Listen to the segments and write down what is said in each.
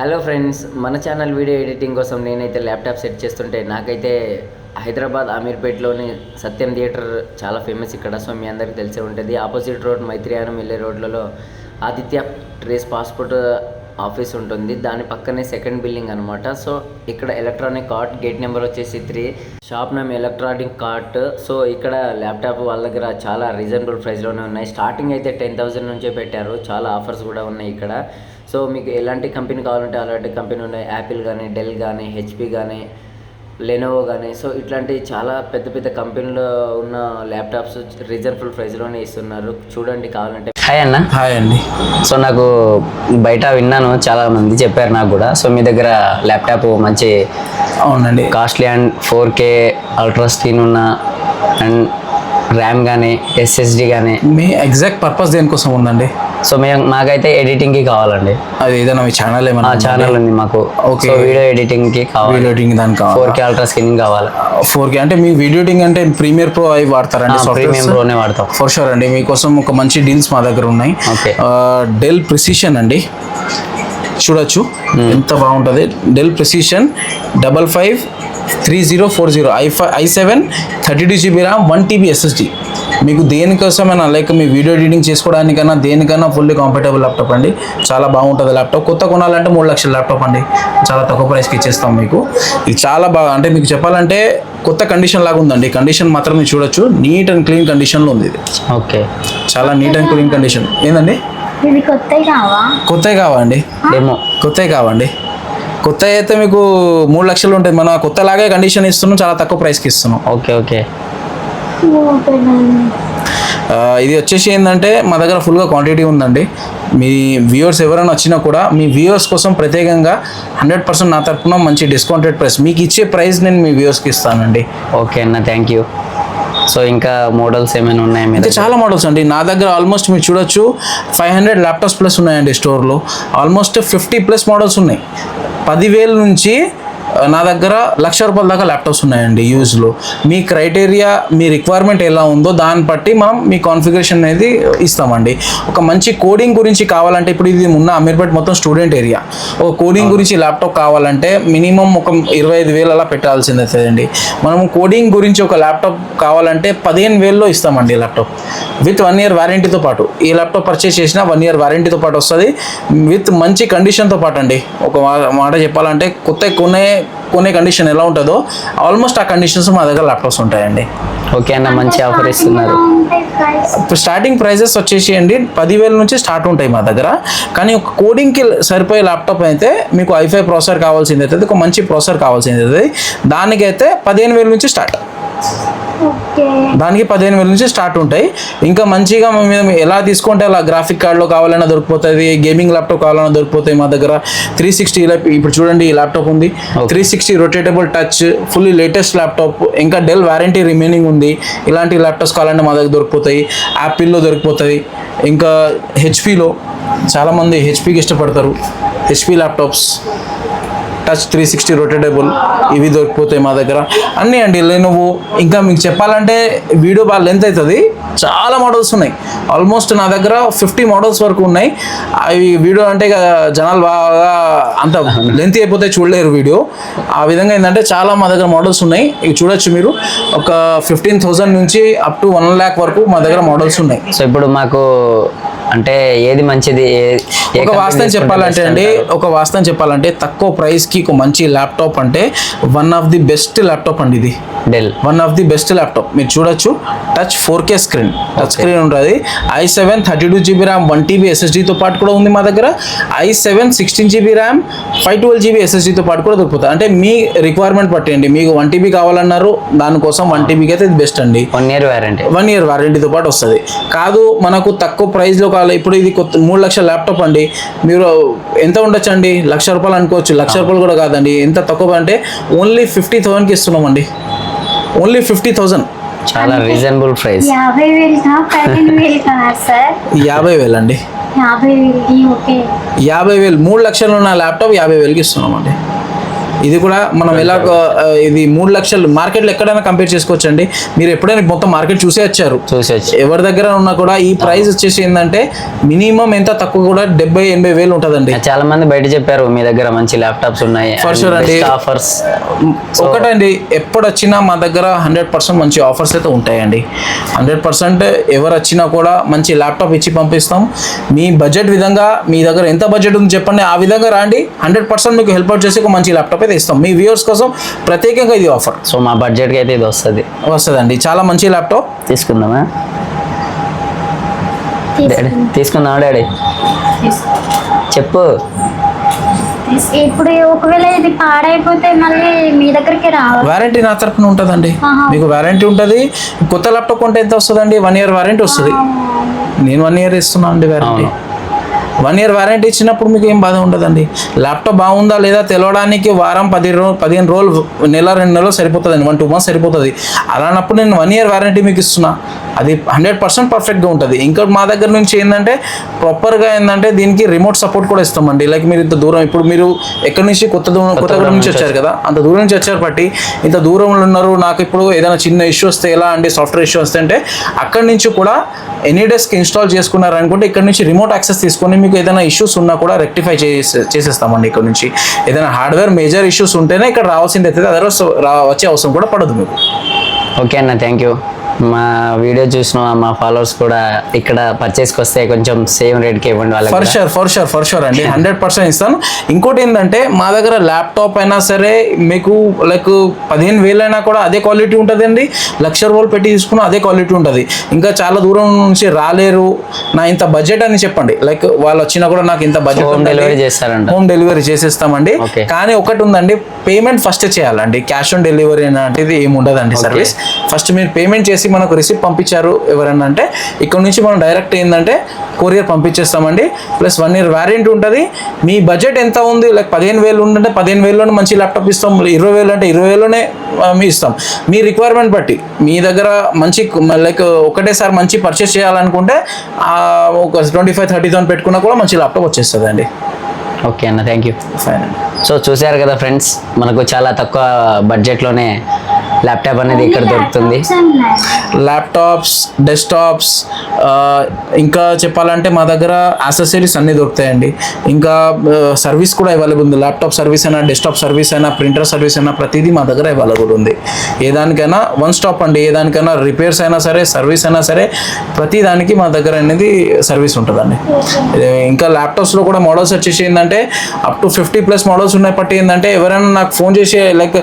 Hello friends మన channel video editing కోసం నేనైతే ల్యాప్టాప్ సెట్ చేస్తుంటే నాకైతే హైదరాబాద్ అమీర్పేట్లోని సత్యం థియేటర్ చాలా ఫేమస్ ఇక్కడ. సో మీ అందరికీ తెలిసే ఉంటుంది. ఆపోజిట్ రోడ్ మైత్రియానం వెళ్ళే రోడ్లలో ఆదిత్య ట్రేస్ పాస్పోర్ట్ ఆఫీస్ ఉంటుంది. దాని పక్కనే సెకండ్ బిల్డింగ్ అనమాట సో ఇక్కడ ఎలక్ట్రానిక్ కార్ట్ గేట్ నెంబర్ వచ్చేసి three shop name electronic cart so ఇక్కడ ల్యాప్టాప్ వాళ్ళ దగ్గర చాలా రీజనబుల్ ప్రైస్లోనే ఉన్నాయి. స్టార్టింగ్ అయితే టెన్ థౌసండ్ నుంచే పెట్టారు. చాలా ఆఫర్స్ కూడా ఉన్నాయి ఇక్కడ. సో మీకు ఎలాంటి కంపెనీ కావాలంటే అలాంటి కంపెనీ ఉన్నాయి. యాపిల్ కానీ డెల్ కానీ హెచ్పి కానీ లెనోవో కానీ సో ఇట్లాంటి చాలా పెద్ద పెద్ద కంపెనీలో ఉన్న ల్యాప్టాప్స్ రీజనబుల్ ప్రైస్లోనే ఇస్తున్నారు. చూడండి కావాలంటే. హాయ్ అన్న. హాయ్ అండి. సో నాకు బయట విన్నాను చాలా మంది చెప్పారు నాకు కూడా. సో మీ దగ్గర ల్యాప్టాప్ మంచి అవునండి. Costly and four K ultra screen ఉన్న అండ్ ర్యామ్ కానీ ఎస్ఎస్డి కానీ మీ ఎగ్జాక్ట్ పర్పస్ దేనికోసం ఉందండి? సో మేము మాకైతే ఎడిటింగ్కి కావాలండి. అది ఏదైనా మీ ఛానల్ ఆ ఏమైనా ఛానల్ ఉంది మాకు. సో వీడియో ఎడిటింగ్కి కావాలి. వీడియో ఎడిటింగ్ దానికి ఫోర్ కే అల్ట్రా స్క్రీన్ కావాలి. ఫోర్ కే అంటే మీ వీడియో ఎడిటింగ్ అంటే ప్రీమియర్ ప్రో అవి వాడతారండి ప్రీమియం ప్రోనే వాడతాం. ఫర్ షూర్ అండి. మీకోసం ఒక మంచి డీల్స్ మా దగ్గర ఉన్నాయి. Okay. డెల్ ప్రిసిషన్ అండి. చూడొచ్చు. ఎంత బాగుంటుంది. Dell Precision double five three zero four zero i five i seven thirty two GB RAM one TB SSD. మీకు దేనికోసమైనా లైక్ మీ వీడియో ఎడిటింగ్ చేసుకోవడానికైనా దేనికైనా ఫుల్లీ కంఫర్టబుల్ ల్యాప్టాప్ అండి. చాలా బాగుంటుంది ల్యాప్టాప్ కొత్త కొనాలంటే మూడు లక్షల ల్యాప్టాప్ అండి. చాలా తక్కువ ప్రైస్కి ఇచ్చేస్తాం మీకు. ఇది చాలా బాగా అంటే మీకు చెప్పాలంటే కొత్త కండిషన్ లాగా ఉందండి. కండిషన్ మాత్రం మీరు చూడొచ్చు. నీట్ అండ్ క్లీన్ కండిషన్లో ఉంది ఇది. ఓకే. చాలా నీట్ అండ్ క్లీన్ కండిషన్ ఏందండి? ఇది కొత్తవి కావా? కొత్తవి కావండి డెమో కొత్తవి కావండి కొత్త అయితే మీకు మూడు లక్షలు ఉంటుంది. మన కొత్తలాగే కండిషన్ ఇస్తున్నాం చాలా తక్కువ ప్రైస్కి ఇస్తున్నాం. Okay okay. ఇది వచ్చేసి ఏంటంటే మా దగ్గర ఫుల్గా క్వాంటిటీ ఉందండి. మీ వ్యూవర్స్ ఎవరైనా వచ్చినా కూడా మీ వ్యూవర్స్ కోసం ప్రత్యేకంగా హండ్రెడ్ పర్సెంట్ నా తరపున మంచి డిస్కౌంటెడ్ ప్రైస్ మీకు ఇచ్చే ప్రైస్ నేను మీ వ్యూవర్స్కి ఇస్తానండి. ఓకే అన్న థ్యాంక్ యూ సో ఇంకా మోడల్స్ ఏమైనా ఉన్నాయా దగ్గర? చాలా మోడల్స్ అండి. నా దగ్గర ఆల్మోస్ట్ మీరు చూడొచ్చు ఫైవ్ హండ్రెడ్ ల్యాప్టాప్స్ ప్లస్ ఉన్నాయండి స్టోర్లో. ఆల్మోస్ట్ ఫిఫ్టీ ప్లస్ మోడల్స్ ఉన్నాయి. పదివేల నుంచి నా దగ్గర లక్ష రూపాయల దాకా ల్యాప్టాప్స్ ఉన్నాయండి యూజ్లో. మీ క్రైటీరియా మీ రిక్వైర్మెంట్ ఎలా ఉందో దాన్ని బట్టి మనం మీ కాన్ఫిగరేషన్ అనేది ఇస్తామండి. ఒక మంచి కోడింగ్ గురించి కావాలంటే ఇప్పుడు ఇది ఉన్న అమీర్పేట్ మొత్తం స్టూడెంట్ ఏరియా ఒక కోడింగ్ గురించి ల్యాప్టాప్ కావాలంటే మినిమం ఒక ఇరవై ఐదు వేలు అలా పెట్టాల్సింది అవుతుందండి మనము కోడింగ్ గురించి ఒక ల్యాప్టాప్ కావాలంటే పదిహేను వేల్లో ఇస్తామండి ల్యాప్టాప్ విత్ వన్ ఇయర్ వారంటీతో పాటు. ఈ ల్యాప్టాప్ పర్చేస్ చేసినా వన్ ఇయర్ వారంటీతో పాటు వస్తుంది. విత్ మంచి కండిషన్తో పాటు అండి. ఒక మాట చెప్పాలంటే కొత్త కొనే కొనే కండిషన్ ఎలా ఉంటుందో ఆల్మోస్ట్ ఆ కండిషన్స్ మా దగ్గర ల్యాప్టాప్స్ ఉంటాయండి. ఓకే అన్న మంచి ఆఫర్ ఇస్తున్నారు. స్టార్టింగ్ ప్రైజెస్ వచ్చేసి అండి పదివేల నుంచి స్టార్ట్ ఉంటాయి మా దగ్గర. కానీ ఒక కోడింగ్కి సరిపోయే ల్యాప్టాప్ అయితే మీకు ఐఫై ప్రాసెసర్ కావాల్సింది అయితే ఒక మంచి ప్రాసెసర్ కావాల్సింది అయితే దానికైతే పదిహేను వేల నుంచి స్టార్ట్ దానికి పదిహేను వేల నుంచి స్టార్ట్ ఉంటాయి. ఇంకా మంచిగా మేము ఎలా తీసుకుంటే అలా గ్రాఫిక్ కార్డులో కావాలన్నా దొరికిపోతుంది గేమింగ్ ల్యాప్టాప్ కావాలన్నా దొరికిపోతాయి మా దగ్గర. త్రీ సిక్స్టీ ఇప్పుడు చూడండి ఈ ల్యాప్టాప్ ఉంది. Three sixty rotatable touch fully latest laptop ఇంకా డెల్ వారంటీ రిమైనింగ్ ఉంది. ఇలాంటి ల్యాప్టాప్స్ కావాలంటే మా దగ్గర దొరికిపోతాయి. యాపిల్లో దొరికిపోతాయి. ఇంకా హెచ్పిలో చాలామంది హెచ్పికి ఇష్టపడతారు. HP laptops touch three sixty rotatable ఇవి దొరికిపోతాయి మా దగ్గర. అన్నీ అండి లెనోవో ఇంకా మీకు చెప్పాలంటే వీడియో బాగా లెంత్ అవుతుంది చాలా మోడల్స్ ఉన్నాయి. ఆల్మోస్ట్ నా దగ్గర ఫిఫ్టీ మోడల్స్ వరకు ఉన్నాయి. అవి వీడియో అంటే ఇక జనాలు బాగా అంత లెంత్ అయిపోతే చూడలేరు వీడియో. ఆ విధంగా ఏంటంటే చాలా మా దగ్గర మోడల్స్ ఉన్నాయి. ఇవి చూడొచ్చు మీరు. ఒక ఫిఫ్టీన్ థౌసండ్ నుంచి అప్ టు వన్ ల్యాక్ వరకు మా దగ్గర మోడల్స్ ఉన్నాయి. సో ఇప్పుడు మాకు అంటే ఏది మంచిది ఒక వాస్తవం చెప్పాలంటే అండి? ఒక వాస్తవం చెప్పాలంటే తక్కువ ప్రైస్కి ఒక మంచి ల్యాప్టాప్ అంటే one of the best laptop అండి ఇది. Dell one of the best laptop మీరు చూడొచ్చు. Touch four K screen touch screen ఉంటుంది. I seven thirty two GB RAM one TB ఎస్ఎస్డీతో పాటు కూడా ఉంది మా దగ్గర. I seven sixteen GB RAM five twelve GB ఎస్ఎస్డీతో పాటు కూడా దొరుకుతుంది. అంటే మీ రిక్వైర్మెంట్ బట్టి అండి. మీకు వన్ టీబీ కావాలన్నారు దానికోసం వన్ టీబీకి అయితే ఇది బెస్ట్ అండి. One year warranty one year వారంటీతో పాటు వస్తుంది. కాదు మనకు తక్కువ ప్రైస్లో కావాలి. ఇప్పుడు ఇది కొత్త మూడు లక్షల ల్యాప్టాప్ అండి. మీరు ఎంత ఉండొచ్చు అండి లక్ష రూపాయలు అనుకోవచ్చు. లక్ష రూపాయలు కూడా కాదండి. ఎంత తక్కువ అంటే ఓన్లీ ఫిఫ్టీ థౌసండ్కి ఇస్తున్నామండి. ఓన్లీ ఫిఫ్టీ థౌసండ్ చాలా రీజనబుల్ ప్రైస్ యాభై వేలు యాభై వేలు అండి యాభై వేలు మూడు లక్షలు ఉన్న ల్యాప్టాప్ యాభై వేలకి ఇస్తున్నామండి. ఇది కూడా మనం ఎలా ఇది మూడు లక్షలు మార్కెట్లో ఎక్కడైనా కంపేర్ చేసుకోవచ్చు అండి మీరు ఎప్పుడైనా మొత్తం మార్కెట్ చూసే వచ్చారు. ఎవరి దగ్గర ఉన్నా కూడా ఈ ప్రైస్ వచ్చేసి ఏంటంటే మినిమం ఎంత తక్కువ కూడా డెబ్బై ఎనభై వేలు ఉంటుందండి. చాలా మంది బయట చెప్పారు మీ దగ్గర మంచి ల్యాప్టాప్స్ ఉన్నాయి. అండి. ఆఫర్స్ ఒకటండి ఎప్పుడు వచ్చినా మా దగ్గర హండ్రెడ్ పర్సెంట్ మంచి ఆఫర్స్ అయితే ఉంటాయండి. హండ్రెడ్ పర్సెంట్ ఎవరు వచ్చినా కూడా మంచి ల్యాప్టాప్ ఇచ్చి పంపిస్తాం. మీ బడ్జెట్ విధంగా మీ దగ్గర ఎంత బడ్జెట్ ఉంది చెప్పండి. ఆ విధంగా రాండి. హండ్రెడ్ పర్సెంట్ మీకు హెల్ప్ అవుట్ చేసి ఒక మంచి ల్యాప్టాప్ అయితే ఇస్తాం. మీ వ్యూవర్స్ కోసం ప్రత్యేకంగా ఇది ఆఫర్ సో మా బడ్జెట్కి అయితే ఇది వస్తుంది. వస్తుందండి. చాలా మంచి ల్యాప్టాప్ తీసుకుందామా? డాడీ తీసుకుందాం. తీసుకుందామా డాడీ? చెప్పు. ఇప్పుడు ఒకవేళ ఇది పాడైపోతే మళ్ళీ మీ దగ్గరికి రావాలి. వారంటీ నా తరపున ఉంటుందండి. మీకు వారంటీ ఉంటుంది. కొత్త ల్యాప్టాప్ కొంటే ఎంత వస్తుందండి? వన్ ఇయర్ వారంటీ వస్తుంది. నేను వన్ ఇయర్ ఇస్తున్నాను అండి వారంటీ. వన్ ఇయర్ వారంటీ ఇచ్చినప్పుడు మీకు ఏం బాధ ఉండదండి? ల్యాప్టాప్ బాగుందా లేదా తెలవడానికి వారం పది రోజు పదిహేను రోజులు నెల రెండు నెలలు సరిపోతుందండి. వన్ టూ మంత్స్ సరిపోతుంది. అలానప్పుడు నేను వన్ ఇయర్ వారంటీ మీకు ఇస్తున్నా. అది హండ్రెడ్ పర్సెంట్ పర్ఫెక్ట్గా ఉంటుంది. ఇంకా మా దగ్గర నుంచి ఏంటంటే ప్రాపర్గా ఏంటంటే దీనికి రిమోట్ సపోర్ట్ కూడా ఇస్తామండి. లైక్ మీరు ఇంత దూరం ఇప్పుడు మీరు ఎక్కడి నుంచి కొత్త దూరం కొత్తగూడెం నుంచి వచ్చారు కదా అంత దూరం నుంచి వచ్చారు బట్టి ఇంత దూరంలో ఉన్నారు నాకు ఇప్పుడు ఏదైనా చిన్న ఇష్యూ వస్తే ఎలా అండి సాఫ్ట్వేర్ ఇష్యూ వస్తే అంటే అక్కడి నుంచి కూడా ఎనీ డెస్క్ ఇన్స్టాల్ చేసుకున్నారు అనుకుంటే ఇక్కడ నుంచి రిమోట్ యాక్సెస్ తీసుకొని మీకు ఏదైనా ఇష్యూస్ ఉన్నా కూడా రెక్టిఫై చేసే చేసేస్తామండి ఇక్కడ నుంచి. ఏదైనా హార్డ్వేర్ మేజర్ ఇష్యూస్ ఉంటేనే ఇక్కడ రావాల్సింది అయితే అదర్వైజ్ వచ్చే అవసరం కూడా పడదు మీకు. ఓకే అన్న థ్యాంక్ యూ మా వీడియో చూసిన మా ఫాలోవర్స్ కూడా ఇక్కడ పర్చేస్కి వస్తే కొంచెం సేమ్ రేట్కి ఇవ్వండి వాళ్ళకి for. Sure for sure for sure అండి. హండ్రెడ్ పర్సెంట్ ఇస్తాను. ఇంకోటి ఏంటంటే మా దగ్గర ల్యాప్టాప్ అయినా సరే మీకు లైక్ పదిహేను వేలు అయినా కూడా అదే క్వాలిటీ ఉంటుందండి. లక్ష రూపాయలు పెట్టి తీసుకున్న అదే క్వాలిటీ ఉంటుంది. ఇంకా చాలా దూరం నుంచి రాలేరు. నా ఇంత బడ్జెట్ అని చెప్పండి. లైక్ వాళ్ళు వచ్చినా కూడా నాకు ఇంత బడ్జెట్ హోమ్ డెలివరీ చేస్తారంట. హోమ్ డెలివరీ చేసేస్తామండి. కానీ ఒకటి ఉందండి పేమెంట్ ఫస్ట్ చేయాలండి. క్యాష్ ఆన్ డెలివరీ అనేది ఏమి ఉండదండి సర్వీస్ ఫస్ట్ మీరు పేమెంట్ చేసి మనకు రిసిప్ట్ పంపించారు ఎవరన్నా అంటే ఇక్కడ నుంచి మనం డైరెక్ట్ ఏంటంటే కొరియర్ పంపించేస్తామండి. ప్లస్ వన్ ఇయర్ వ్యారంటీ ఉంటుంది. మీ బడ్జెట్ ఎంత ఉంది? లైక్ పదిహేను వేలు ఉందంటే పదిహేను వేలలోనే మంచి ల్యాప్టాప్ ఇస్తాం. ఇరవై వేలు అంటే ఇరవై వేలోనే ఆ, మీ ఇస్తాం. మీ రిక్వైర్మెంట్ బట్టి మీ దగ్గర మంచి లైక్ ఒకటేసారి మంచి పర్చేస్ చేయాలనుకుంటే ఒక ట్వంటీ ఫైవ్ థర్టీ థౌసండ్ పెట్టుకున్నా కూడా మంచి ల్యాప్టాప్ వచ్చేస్తుంది అండి ఓకే అన్న థ్యాంక్ యూ సో చూశారు కదా ఫ్రెండ్స్ మనకు చాలా తక్కువ బడ్జెట్లోనే ల్యాప్టాప్ అనేది ఇక్కడ దొరుకుతుంది. ల్యాప్టాప్స్ డెస్క్టాప్స్ ఇంకా చెప్పాలంటే మా దగ్గర యాక్సెసరీస్ అన్నీ దొరుకుతాయండి. ఇంకా సర్వీస్ కూడా అవైలబుల్ ఉంది. ల్యాప్టాప్ సర్వీస్ అయినా డెస్క్టాప్ సర్వీస్ అయినా ప్రింటర్ సర్వీస్ అయినా ప్రతిదీ మా దగ్గర అవైలబుల్ ఉంది. ఏ దానికైనా వన్ స్టాప్ అండి. ఏ దానికైనా రిపేర్స్ అయినా సరే సర్వీస్ అయినా సరే ప్రతి దానికి మా దగ్గర అనేది సర్వీస్ ఉంటుందండి. ఇంకా ల్యాప్టాప్స్లో కూడా మోడల్స్ వచ్చేసి ఏంటంటే up to fifty plus models ఉన్నాయి. పట్టి ఏంటంటే ఎవరైనా నాకు ఫోన్ చేసి లైక్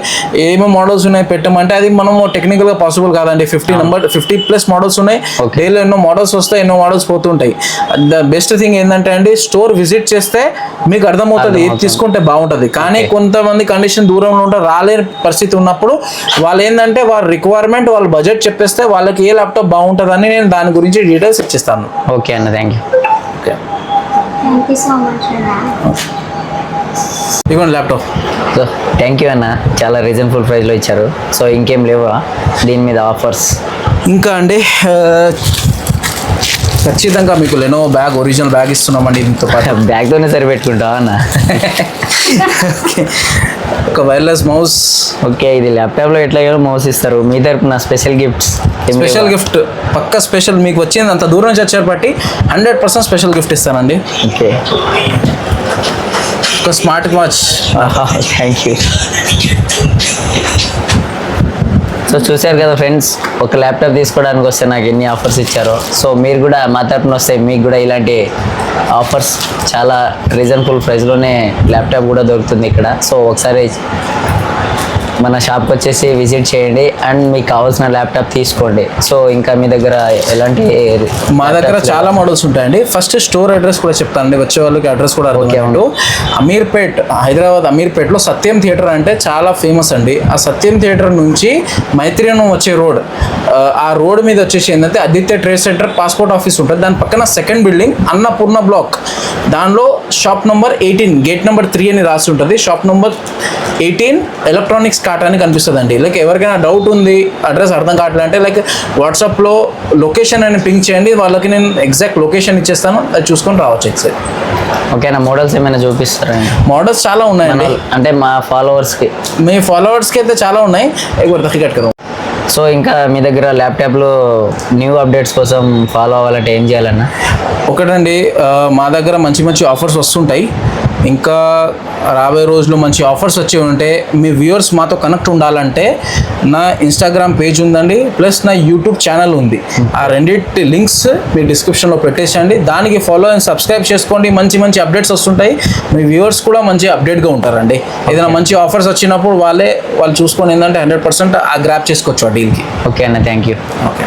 ఏమేమి మోడల్స్ ఉన్నాయి పెట్టమంటే అది మనము టెక్నికల్గా పాసిబుల్ కాదండి. Fifty number fifty plus models ఉన్నాయి. డైలీ ఎన్నో మోడల్స్ వస్తాయి ఎన్నో మోడల్స్ పోతుంటాయి. ద బెస్ట్ థింగ్ ఏంటంటే అండి స్టోర్ విజిట్ చేస్తే మీకు అర్థమవుతుంది ఏది తీసుకుంటే బాగుంటుంది. కానీ కొంతమంది కండిషన్ దూరంలో ఉంటే రాలేని పరిస్థితి ఉన్నప్పుడు వాళ్ళు ఏంటంటే వాళ్ళ రిక్వైర్మెంట్ వాళ్ళ బడ్జెట్ చెప్పేస్తే వాళ్ళకి ఏ ల్యాప్టాప్ బాగుంటుందని నేను దాని గురించి డీటెయిల్స్ ఇచ్చిస్తాను. ఓకే అన్న thank you okay thank you so much ఇవ్వండి ల్యాప్టాప్ సో థ్యాంక్ యూ అన్న. చాలా రీజనబుల్ ప్రైస్లో ఇచ్చారు. సో ఇంకేం లేవా? దీని మీద ఆఫర్స్ ఇంకా అండి ఖచ్చితంగా మీకు లెనో బ్యాగ్ ఒరిజినల్ బ్యాగ్ ఇస్తున్నామండి దీంతో పాటు. బ్యాగ్తోనే సరిపెట్టుకుంటావా అన్న? ఒక వైర్లెస్ మౌస్ ఓకే ఇది ల్యాప్టాప్లో ఎట్లా మౌస్ ఇస్తారు. మీ తరపున స్పెషల్ గిఫ్ట్స్ స్పెషల్ గిఫ్ట్ పక్క స్పెషల్ మీకు వచ్చింది అంత దూరం నుంచి వచ్చారు బట్టి హండ్రెడ్ పర్సెంట్ స్పెషల్ గిఫ్ట్ ఇస్తానండి. ఓకే. ఒక smart watch. Thank you so చూశారు కదా ఫ్రెండ్స్ ఒక ల్యాప్టాప్ తీసుకోవడానికి వస్తే నాకు ఎన్ని ఆఫర్స్ ఇచ్చారో. సో మీరు కూడా మా తరపున వస్తే మీకు కూడా ఇలాంటి ఆఫర్స్ చాలా రీజనబుల్ ప్రైస్లోనే ల్యాప్టాప్ కూడా దొరుకుతుంది ఇక్కడ. సో ఒకసారి మన షాప్కి వచ్చేసి విజిట్ చేయండి అండ్ మీకు కావాల్సిన ల్యాప్టాప్ తీసుకోండి. సో ఇంకా మీ దగ్గర ఎలాంటి మా దగ్గర చాలా మోడల్స్ ఉంటాయండి. ఫస్ట్ స్టోర్ అడ్రస్ కూడా చెప్తానండి. వచ్చే వాళ్ళకి అడ్రస్ కూడా అర్థం అమీర్పేట్ హైదరాబాద్ అమీర్పేట్లో సత్యం థియేటర్ అంటే చాలా ఫేమస్ అండి. ఆ సత్యం థియేటర్ నుంచి మైత్రియానం వచ్చే రోడ్ ఆ రోడ్ మీద వచ్చేసి ఏంటంటే Aditya trade centre passport office ఉంటుంది. దాని పక్కన సెకండ్ బిల్డింగ్ అన్నపూర్ణ బ్లాక్ దానిలో shop number eighteen gate number three అని రాసి ఉంటుంది. Shop number eighteen electronics start అని కనిపిస్తుంది అండి లైక్ ఎవరికైనా డౌట్ ఉంది అడ్రస్ అర్థం కావట్లేదు అంటే లైక్ వాట్సాప్లో లొకేషన్ అని పింక్ చేయండి వాళ్ళకి నేను ఎగ్జాక్ట్ లొకేషన్ ఇచ్చేస్తాను అది చూసుకొని రావచ్చు ఎక్సైట్ ఓకేనా మోడల్స్ ఏమైనా చూపిస్తారా మోడల్స్ చాలా ఉన్నాయండి. అంటే మా ఫాలోవర్స్కి మీ ఫాలోవర్స్కి అయితే చాలా ఉన్నాయి. తగ్గికట్ కదా. సో ఇంకా మీ దగ్గర ల్యాప్టాప్లో న్యూ అప్డేట్స్ కోసం ఫాలో అవ్వాలంటే ఏం చేయాలన్నా? ఒకటండి మా దగ్గర మంచి మంచి ఆఫర్స్ వస్తుంటాయి. ఇంకా రాబోయే రోజుల్లో మంచి ఆఫర్స్ వచ్చి ఉంటే మీ వ్యూవర్స్ మాతో కనెక్ట్ ఉండాలంటే నా ఇన్స్టాగ్రామ్ పేజ్ ఉందండి ప్లస్ నా యూట్యూబ్ ఛానల్ ఉంది. ఆ రెండింటి లింక్స్ మీ డిస్క్రిప్షన్లో పెట్టేసండి దానికి ఫాలో అండ్ సబ్స్క్రైబ్ చేసుకోండి. మంచి మంచి అప్డేట్స్ వస్తుంటాయి. మీ వ్యూవర్స్ కూడా మంచి అప్డేట్గా ఉంటారండి. ఏదైనా మంచి ఆఫర్స్ వచ్చినప్పుడు వాళ్ళే వాళ్ళు చూసుకొని ఏంటంటే హండ్రెడ్ పర్సెంట్ ఆ గ్రాప్ చేసుకోవచ్చు ఆ డీల్కి ఓకే అన్న థ్యాంక్ యూ ఓకే